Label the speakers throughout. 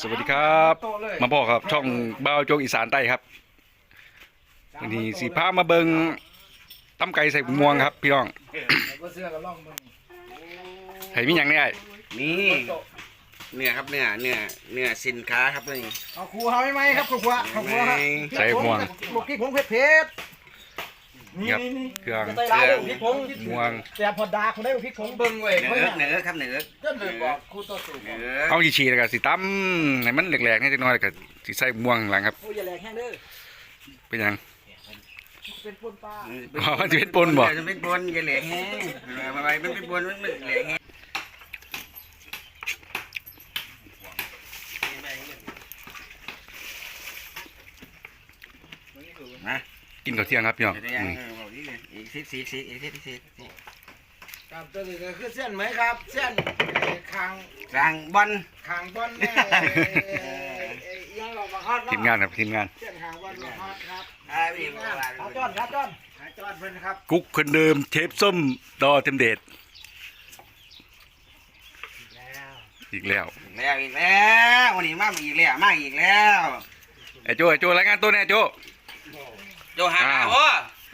Speaker 1: สวัสดีครับ มาบอกครับ ช่องบ่าวโจกอีสานใต้ครับวันนี่สีพามาเบิงตำไก่ใส่ม่วงครับ พี่น้อง
Speaker 2: ก็เสื้อกับล่องมึง
Speaker 1: ให้มีอย่างนี้ไอ้
Speaker 3: นี่เนื้อครับเนื้อเนื้อเนื้อสินค้าครับนี่
Speaker 2: เอาครูเฮาไหมครับครูครูครูครูครับ
Speaker 1: ใส่ม่วง
Speaker 2: ลูกพริกผงเผ็ดเผ็ด นี่
Speaker 1: ครับ
Speaker 2: นี่นี่
Speaker 1: เครื่อง
Speaker 2: ใส่ลายลูกพริกผง
Speaker 1: ม่วง
Speaker 2: แต่พอดาคนได้ลูกพริกผงเบิ่งเว้ย
Speaker 3: เนื้
Speaker 2: เบิ่ง
Speaker 3: อเนื้อครับเนื้อ
Speaker 2: ก็เลยบอกครูต่อสู้
Speaker 3: เนื้อ
Speaker 1: เอาชีชีแล้วก็สิตำให้มันแหลกๆนิดหน่อยแล้วก็สิใส่ม่วงข้างหลังครับ
Speaker 2: โอ้ยอย่าแหลกแห้งเด้อ
Speaker 1: เป็นหยัง
Speaker 2: เป็นปนปลา
Speaker 1: อ๋อมันจะเป็นปนบ่
Speaker 3: จะเป็นปนอย่าเหละแห้งมาไปมันเป็นปนมันเหละแห้ง
Speaker 1: กินข้าวเที่ยงครับพี่น้อง
Speaker 3: จะได้ยัง
Speaker 1: อืม
Speaker 3: เออบอกนี่เลยอีกสิสิสิอีกสิสิสิ
Speaker 2: ครับตัวนี้ก็คือเส้นไหมครับ เส้นไอ้คาง
Speaker 3: กลางบอล
Speaker 2: คางบอลแม่ไอ้ยังเรามาฮอดเนาะ
Speaker 1: ทีมงานครับทีมงาน
Speaker 2: เส้นคางบอลมาฮอดครับ
Speaker 3: อ่าพี่
Speaker 2: หาจอนครับจอนหาจอนเพิ่นครับ
Speaker 1: กุ๊กคนเดิมเชฟส้มดอเต็มเดช
Speaker 2: แล้ว
Speaker 1: อีกแล้ว
Speaker 3: แล้วอีกแล้ววันนี้มาอีกแล้วมาอีกแล้ว
Speaker 1: ไอ้โจไอ้โจรายงานตัวแน่โจ
Speaker 3: โยหา
Speaker 1: อ้าว
Speaker 3: โอ้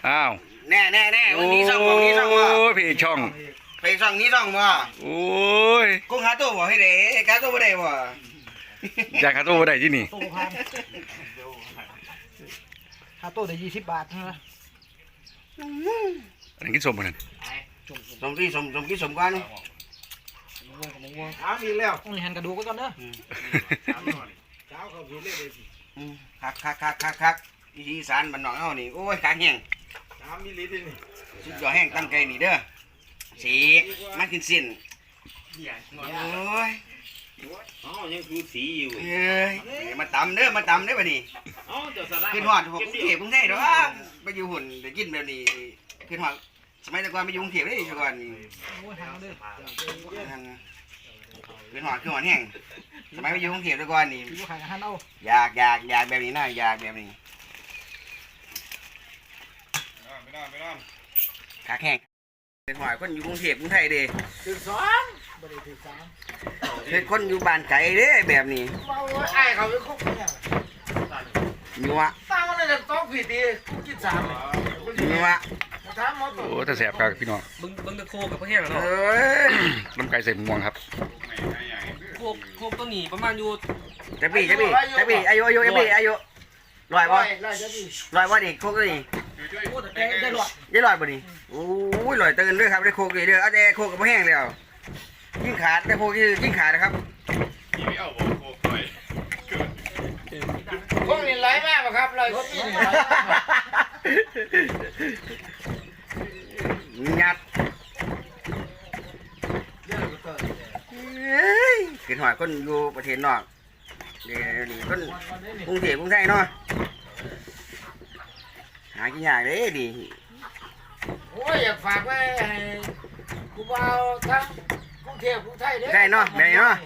Speaker 1: อ้าว
Speaker 3: แน่แน่แน่วันนี้ช่องของนี้ช่องว่า
Speaker 1: โอ้ยพี่ช่อง
Speaker 3: ไปช่องนี้ช่องว่า
Speaker 1: โอ้ย
Speaker 3: กุ้งหาตัวบ่ให้เด้กาตัวบ่ได้บ่
Speaker 1: อยากหาตัวบ่ได้ที่นี่
Speaker 2: ตู้พันหาตู้ได้ยี่สิบบาทใช่ไหม
Speaker 1: อันนี้กินสมบ่นั่น
Speaker 3: สมที่สมสมที่สมกัน
Speaker 2: ถามอีกแล้วต้องหันกระดูกไว้ก่อนเด้อเช้าเขาผิดเลยเลยสิ
Speaker 3: คักคักคักคัก คักอีสานบ้านนอกเฮานี่โอ้ยคักแห้ง
Speaker 2: ถามมีลิตรนี่
Speaker 3: สุดยอดแห้งตั้งใจนี่เด้อสีกมันกินสิ้นโอ้ย
Speaker 4: อ๋อยังคือสีอยู่
Speaker 3: เอ้ยมาตำเด้อมาตำเด้อบัดนี้
Speaker 4: อ๋อเดี๋ยวสาระ
Speaker 3: ขึ้นฮอดพวกกรุงเทพกรุงเทพเด้อไปอยู่หุ่นได้กินแบบนี้ขึ้นฮอดสมัยแต่ก่อนไปอยู่กรุงเทพเด้แต่ก่อนนี่
Speaker 2: โอ้ยหาเด้อ
Speaker 3: ขึ้นฮอดขึ้นฮอดแห้งสมัยไปอยู่กรุงเทพแต่ก่อนนี่
Speaker 2: อยู่ขายอาหารเอา
Speaker 3: อยากอยากอยากแบบนี้นะอยากแบบนี้ ขาแข้งเป็นหอยคนอยู่กรุงเทพกรุงไทยเด้
Speaker 2: ถึงสองบ่ได้ถึงสาม
Speaker 3: เป็นคนอยู่บ้านไกลเด้แบบนี้
Speaker 2: เมาไอ้เขาไปคุกเนี่ย
Speaker 3: อยู่วะ
Speaker 2: ตั้งมันเลยต้องผิดดีกูกินสามเลย
Speaker 3: อยู่วะ
Speaker 2: ถามหมอตัว
Speaker 1: โอ้แต่แสบครับพี่น้อง
Speaker 4: บึงบึงตะโคกับพระเทพ
Speaker 3: เอ
Speaker 4: เนาะ้
Speaker 3: ย
Speaker 1: น้ำไก่ใส่ม่วงครับ
Speaker 4: โคกโคกต้นหนีประมาณอยู่
Speaker 3: จะปีจะปีจะปีอายุอายุจะปีอายุลอย
Speaker 2: ร้
Speaker 3: บ่
Speaker 2: อยร้อยจะดี
Speaker 3: ลอยบ่ดิโคกดิ
Speaker 2: โอ้แต่แกได้หรอ
Speaker 3: ยี่ลอยบ่ดิโอ้ยลอยเตื่นด้วยครับได้โคกดิเด้อเอาแต่โคกกับบ่แห้งแล้วยิ่งขาดแต่โคกี่ยิ่งขาดนะครับ
Speaker 2: พวกนี้ไหลมากป่ะครับเลยพวกนี้ไหลมาก
Speaker 3: งัดเอ้ยขึ้นหอยคนอยู่ประเทศนอกเดี๋ยวนี้คนกรุงเทพกรุงไทยเนาะากินยากเด้ดิ
Speaker 2: โอ้ยอยากฝากไว้ให้กูเอาทั้งกรุงเทพกรุงไทยเด้
Speaker 3: ได้เนาะแบบนี้เนาะ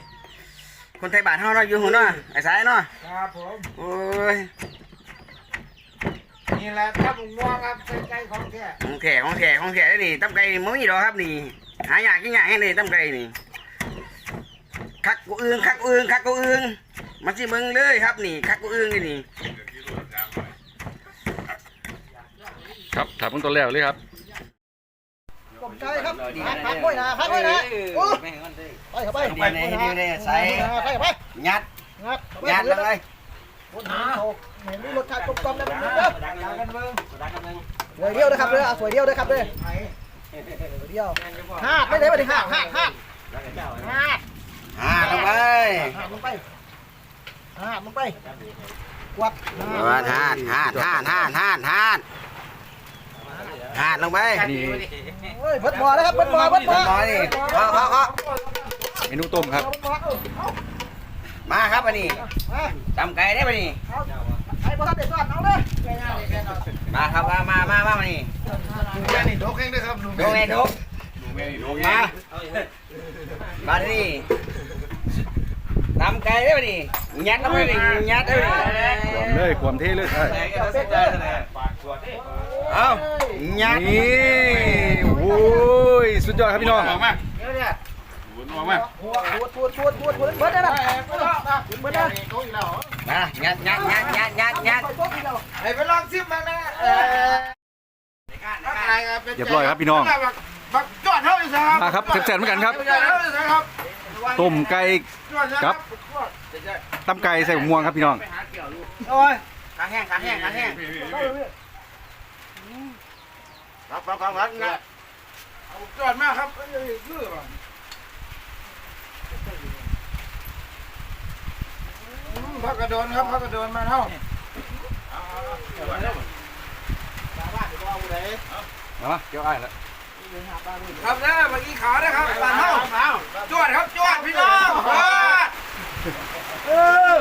Speaker 3: คนไทยบ้านเฮาเนาะอยู่หุ่นเนาะไอ้สายเนาะ
Speaker 2: ครับผม
Speaker 3: โอ้ย
Speaker 2: นี่แหละถ้ามึงม่วงครับเป็นใจของแท้
Speaker 3: ของแขกของแขกของแขกนี่ตั้มไก่นี่มันมีดอกครับนี่หายากกินยากแห้งเลยตั้มไก่นี่คักกูอึงคักกูอึงคักกูอึงมาสิเบิ่งเลยครับนี่คักกูอึงนี่นี่
Speaker 1: ครับถามต้นแล้วเลยครับ
Speaker 2: กบใจครับพักพักไว้นะพักไว้นะโอ้ไปเข้าไป
Speaker 3: เดี๋ยวนี้เดี๋ยวนี้ใส่
Speaker 2: ไปเข้าไป
Speaker 3: ยัด
Speaker 2: งัด
Speaker 3: ยัดเลย
Speaker 2: คนหาเห็นรสชาติกลมกล่อมแล้วมันเด้อสวยเดียวนะครับเด้อสวยเดียวเด้อครับเด้อสวยเดียวห้าไม่ได้ไม่ได้ห้าห้าห้าห้า
Speaker 3: อ่าลงไป
Speaker 2: ห้าลงไปห้าลงไปกวัด
Speaker 3: ว่าทานทานทานทานทา นทานทานลงไป
Speaker 1: นี่
Speaker 2: เฮ้ยเพิ่นบ่อแล้วครับเพิ่นบ่อเพิ่นบ่อ
Speaker 3: บ่อนี่เคาะเคาะเคาะ
Speaker 1: เมนูต้มครับ
Speaker 3: มาครับอันนี้
Speaker 2: มา
Speaker 3: ตำไก่ได้ปะนี่
Speaker 2: เอาไอ้บ่ทันได้สอนเอาเลย
Speaker 3: มาครับมามามามามานี่
Speaker 2: แค่นี้ดกเองด้วยครับ
Speaker 3: ดูไงดูมามาที่นี่ตำไก่ได้ปะนี่ยัดลงไปนี่ยัดได้ปะนี่
Speaker 1: ความเลยความเท่เลยใช่
Speaker 3: เเอ้าวยักษ์
Speaker 1: นี่โอ้ยสุดยอดครับพี่น้องออกม
Speaker 3: า
Speaker 5: เดี๋ยวเนี่ย
Speaker 6: ออกมา
Speaker 2: หัวหัวทวดทวดทวดเบิร์ดเบิร์ดนะตัวร์ดนะเบิร์ดนะ
Speaker 3: นะยัดยัดยัดยัดยัดยัด
Speaker 5: ไอ้ไปลองซิมมานะเออ
Speaker 1: เรียบร้อยครับพี่น้องมาครับแจ่มๆเหมือนกันครับ ต้มไก่ครับต้มไก่ใส่หมวงครับพี่น้อง
Speaker 3: โอ้ยขาแห้งขาแห้งขาแห้ง
Speaker 5: รับครับครับครับนะเอาจอดมากครับเอ้ยคือป่ะอืมพักกระโดนครับพักกระโดนมาเท่า
Speaker 1: เอามาเกี่ยวอ้ายแล้ว
Speaker 5: ครับนะเมื่อกี้ขานะครับปานเท่าจวดครับจวดพี่น้องจวดเออ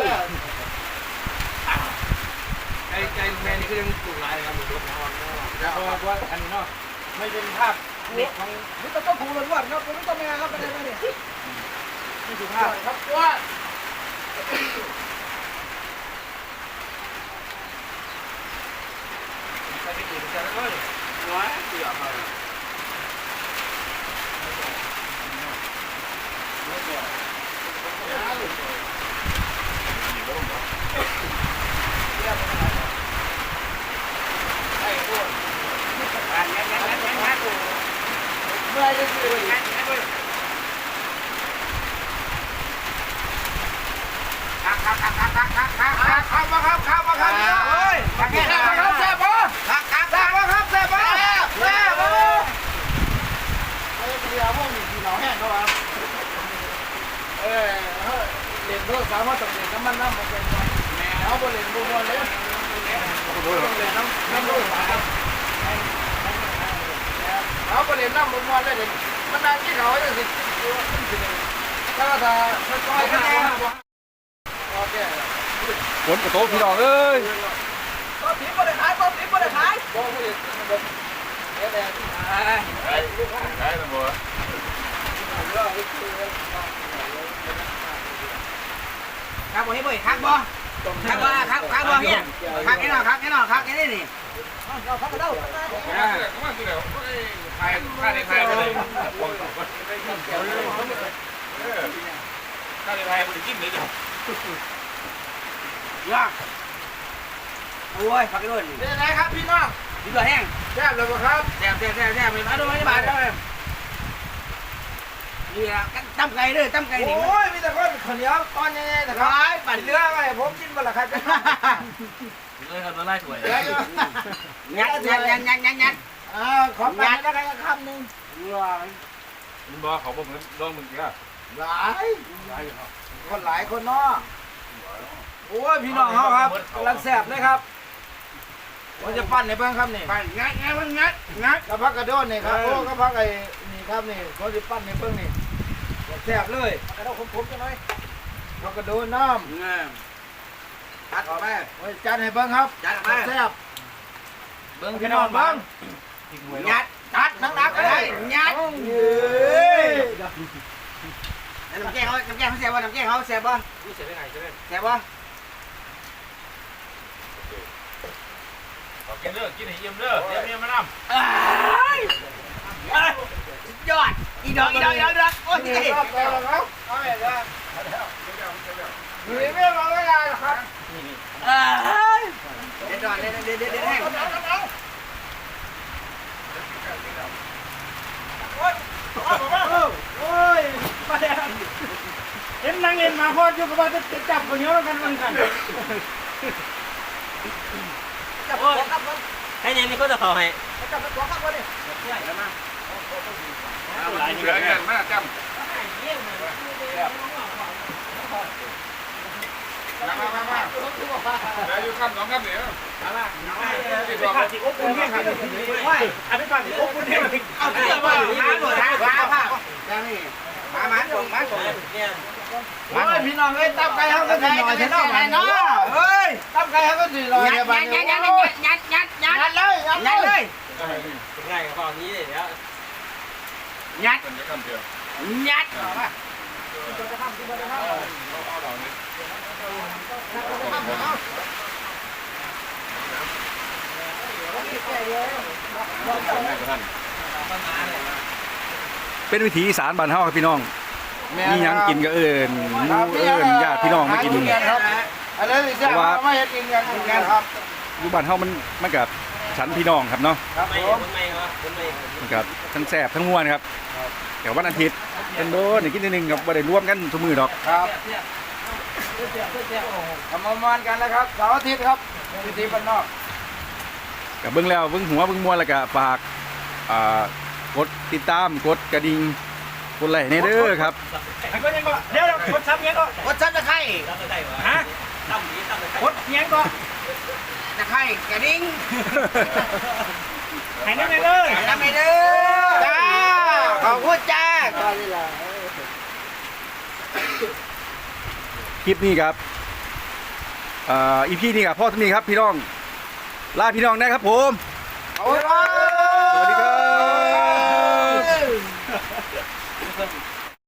Speaker 4: ไก่ไก่แม่นี่ก็ยังถูกหลายครับผมยกนอน
Speaker 5: เพราว่าอันนี้เนาะไม่เป็นภาพเด็กของ
Speaker 2: นี่ต้องต้องผูล้วนๆครับไม่ต้องแม่ครับประเด็นนี้
Speaker 5: ไม่สุภาพครับจวด
Speaker 4: ไปไปกินกันเลยน้อยเสียไป
Speaker 5: เข้ามาครับเข้ามาครับเฮ้ยแซ่บครับแซ่บปะแซ่บปะครับแซบปะแซ่บปะเฮ้ยเรือพวกนี้ที่เราแห้งเขาครับเออเล่นด้วยสามารถตกเล่นน้ำมันน้ำมันเป็นแมเขาบนเล่นบนบอลเลวยเขาบนเล่นน้ำบนบอลเลยมันได้ที่เขาจะสิแล้วก็ถ้ามันก้อย
Speaker 1: ฝนกระโตกพี่น้องเอ้ย
Speaker 2: ป้าผีบ่ได้ขายป้าผีบ่ได้ขาย
Speaker 5: บ่ผู้เด็กเดี๋ยวแต่ขายขายขายนะบ่
Speaker 3: ครับบ่ให้บ่คักบ่คักบ่คักคักบ่เฮียคักแน่นอนคักแน่นอนคักแน่นี่
Speaker 2: เราคักกันเด้อขา
Speaker 4: ยขายได้ขายไปเลยขายได้ขายไปกินเลยจ้ะ
Speaker 3: ยากโอ้ยพักกันด้วย
Speaker 5: เป็นไงครับพี่น้อง
Speaker 3: ดีกว่าแห้ง
Speaker 5: แซ่บเลยครับ
Speaker 3: แซ่บแซ่บแซ่บแซ่บมาดูมาดูมาดูนี่ละตั้มไก่เด้อตั้มไก่นี่
Speaker 5: โอ้ยมีแต่คนข้าวเหนียวตอนนี้นะครับปั่นเรือไงผมกินวันละใครเป็น
Speaker 4: เลยครับไล่สวย
Speaker 3: ยัดยัดยัดยัดยัดยัด
Speaker 5: อ่าขอปั่นแล้วกันคำหนึ่ง
Speaker 4: มึงบอกเขาบอกมึงลองมึงกี่อะ
Speaker 5: หลายคนหลายคนเนาะ โอ้ยพี่น้องเขาครับกำลังแซ่บเลยครับผมจะปั้นในเบื้องครับนี่
Speaker 3: ไปงัดงัดมันงัดงัด
Speaker 5: กระพักกระโดนนี่ครับโอ้กระพักไอ้นี่ครับนี่เขาจะปั้นในเบื้องนี่แซ่บเลย
Speaker 2: กระเด้าคมๆจังหน่อย
Speaker 5: พักกระโดนน้
Speaker 3: ตัดออกไปำ
Speaker 5: โอ้ยจัดให้เบิ้งครับ
Speaker 3: จัดออกไป
Speaker 5: แซ่บเบิ้งพี่น้องเบิ้ง
Speaker 3: งัดตัดนักนักก็ได้งัด
Speaker 5: เย้ย
Speaker 3: น้ำแกงเขาน้ำแกงเขาแซ่บบ่น้ำแกงเขาแซ่บบ่
Speaker 4: นี่เสียได้ไงใช่ไหม
Speaker 3: แซ่บบ่
Speaker 4: กินเด้อกินให้เยี่ยมเด้อเยี่ยมเยี่ยมมาน้
Speaker 3: ยอด อีดอกอีดอกอีดอกอีดอกโอ้ย
Speaker 5: นี่ครับแซ่บแล้วครับเอาไปเลยนี่ไม่มาเวลาหรอกครับ
Speaker 3: เด็ดดอนเด็ดเด็ดเด็ดเด็ดแห้ง
Speaker 5: โอ้ยมาแล้วเห็นนางเอ็นมาพอดอยู่กับว่าจะจับคนเยอะกันมันกัน
Speaker 2: อ้ยครับผ
Speaker 4: มให้ยังมีคนจะขอให้แล้ว
Speaker 2: จับตัวครับผนี่ยช่วยแล้วมา
Speaker 4: หลายเสือกันมากจำมามามามาอยู่คำสองคำเดียวมามา
Speaker 5: ไปขัดสิโอ้คุณเนี่ยขัดสิว่าอันนี้ขัดสิโอ้คุณเนี่ย
Speaker 3: เอาเสื้อมาหาหน่อยหาผ้าได้ไหมมามาส่งมาส่งเนี่
Speaker 5: โอ้ยพี่น้องเอ้ยตับไก่เขาก็สิลอยเท่านั้นเนาะเฮ้ยตับไก่เขาก็สิลอย
Speaker 3: ยั
Speaker 5: เนี่
Speaker 3: ด
Speaker 5: ย
Speaker 3: ยั
Speaker 5: บ้า
Speaker 3: ด
Speaker 5: น
Speaker 3: ยัดยัดยัดยัดยัด
Speaker 5: ยัดเลยยัด
Speaker 3: ยัด
Speaker 5: เล
Speaker 3: เลยย
Speaker 4: ง่ายกับตอนนี้เลยเนี่ย
Speaker 3: ยัด
Speaker 4: เป็นจะคำเดียว
Speaker 3: ยัด
Speaker 1: เป็นวิถีอีสารบ้านเฮาครับพี่น้อง มีหยังกินก็เอิ้นหมู่เอิ้นญาติพี่น้องมากิน
Speaker 5: ครับอะไรสิแซ่บไม่เห็นกินกันกินกันครับ
Speaker 1: อยู่บ้านเฮามันมันกับฉันพี่น้องครับเนาะ
Speaker 5: ครับผม
Speaker 1: มันกับทั้งแสบทั้งม่วนครับแต่วันอาทิตย์เป็นโดนกินนิดนึงครับบ่ได้รวมกันทุกมื้อดอก
Speaker 5: ครับทำประมาณกันนะครับเสาร์อาทิตย์ครับพิธีบ้านนอก
Speaker 1: กับเบิ่งแล้วเบิ่งหัวเบิ่งม่วนแล้วก็ฝากอ่ากดติดตามกดกระดิ่ง กดไลค์ในเด้อครับ
Speaker 2: เดี๋ยวกดซับเงี้ยก็กดซับตะไคร้ฮะกดเงี้ยก็
Speaker 3: ตะไคร้กระดิ่ง
Speaker 2: ให้นั่นเลย
Speaker 3: ทำไปเด้อ
Speaker 5: จ้าขอบคุณจ้า
Speaker 1: คลิปนี้ครับอ่าอีพีนี้ครับพ่อสมีครับพี่น้องลาพี่น้องนะครับผม
Speaker 5: ขอบคุณครับ